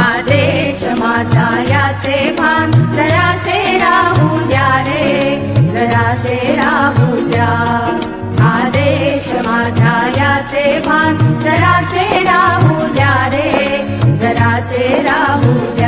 आदेश माझा याचे भान. जरासे राहू द्या रे जरासे राहू द्या. आदेश माझा याचे भान. जरासे राहू द्या रे जरासे राहू द्या.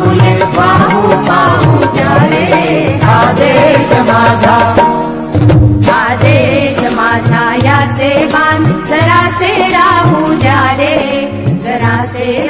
पूर्ण पाहू पाहू द्या रे. आदेश माझा. बाण जरासे राहू द्या रे जरासे राहू